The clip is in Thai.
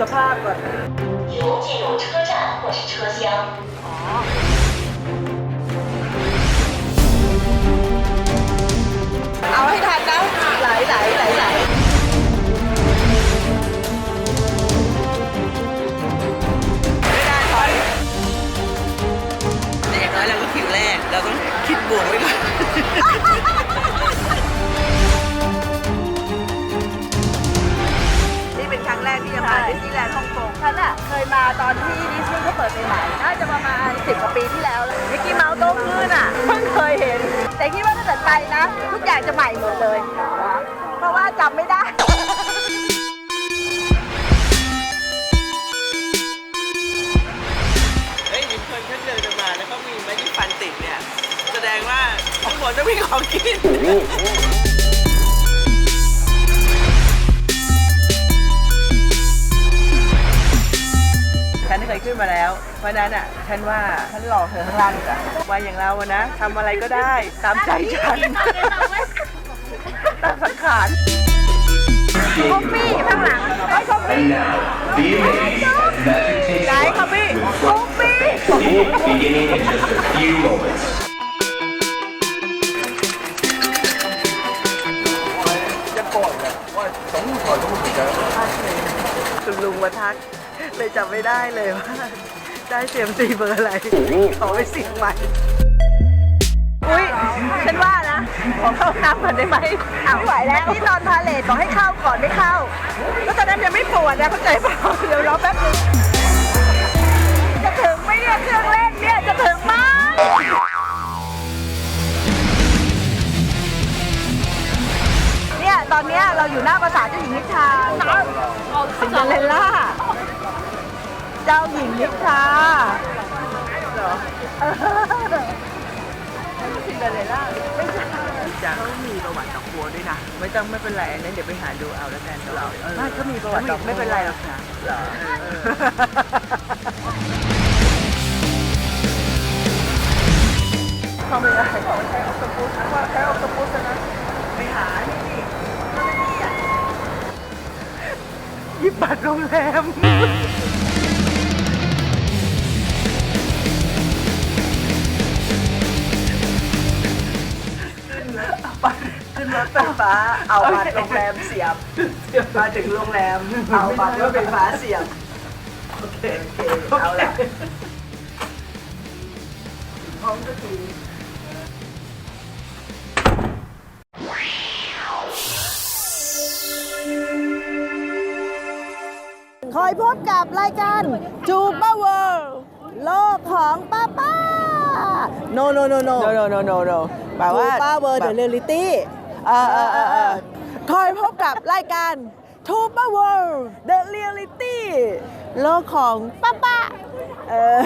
สภาพก่อน 请勿进入车站或是车厢。 เอาให้ทันนะไหลไหลไหลไหล ไม่ได้ถอยแต่อย่างน้อยเราก็คิวแรก เราต้องคิดบวกไว้ก่อน นี่ อนที่ดิสนีย์เขาเปิดใหม่ๆน่าจะประมาณสิบกว่าปีที่แล้วแล้วมิกกี้เมาส์โตขึ้นอะเพิ่งเคยเห็น แต่คิดว่าถ้าเกิดไปนะ ทุกอย่างจะใหม่หมดเลย เพราะว่าจำไม่ได้เฮ้ยมีคนเขาเดินมาแล้วก็มีไม้ที่ฟันติดเนี่ย แสดงว่าข้างบนต้องมีของกิน ขึ้นมาแล้ว เพราะฉะนั้นอะฉันว่าฉันรอเธอข้างล่างจ้ะว่าอย่างเราอะนะทำอะไรก็ได้ตามใจฉันตามสังขารคอฟฟี่ข้างหลังไอ้คอฟฟี่ And now, be amazed as magic takes ไหนคอฟ place ฟี่ with คอฟฟี่ Be- beginning in just a few moments. คุณลุงมาทัก เลยจำไม่ได้เลยว่าได้เสียมตีเบอร์อะไร ขอไปสิ่งใหม่อุ้ยฉันว่านะ ขอเข้าน้ำก่อนได้ไหมอ้าวไม่ไหวแล้วที่ตอนพาเลทบอกให้เข้าก่อนไม่เข้าก็ตอนนั้นยังไม่ปวดนะเข้าใจเปล่าเดี๋ยวรอแอนนี้เราอยู่หน้าปราสาทเจ้าหญิงนิทราซินเดอเรลล่า เจ้าหญิงนิทราเหรอซินเดอเรลล่าไม่ใช่จะเขามีประวัติดอกบัวด้วยนะ ไม่ต้องไม่เป็นไรอันนั้นเดี๋ยวไปหาดูเอาแล้วกันเราไม่เขามีประวัติดอกบัวไม่เป็นไรหรอกค่ะเหรอเขาไม่ได้บอกว่าใช้ออโตปุสว่าใช้ออโตปุสนะ บบัตรโรงแรม ขึ้นรถไฟฟ้า เอาบัตรโรงแรมเสียบ มาถึงโรงแรม เอาบัตรรถไฟฟ้าเสียบ โอเคโอเคเอาละห้องก็คือ คอยพบกับรายการจูป้าเวิร์โลกของป้าป้า no no no no no no no no โนแปลว่าป้าเวิร์เดอะเรียลิตี้คอยพบกับรายการทูป้าเวิร์เดอะเรียลิตี้โลกของป้าป้าเออ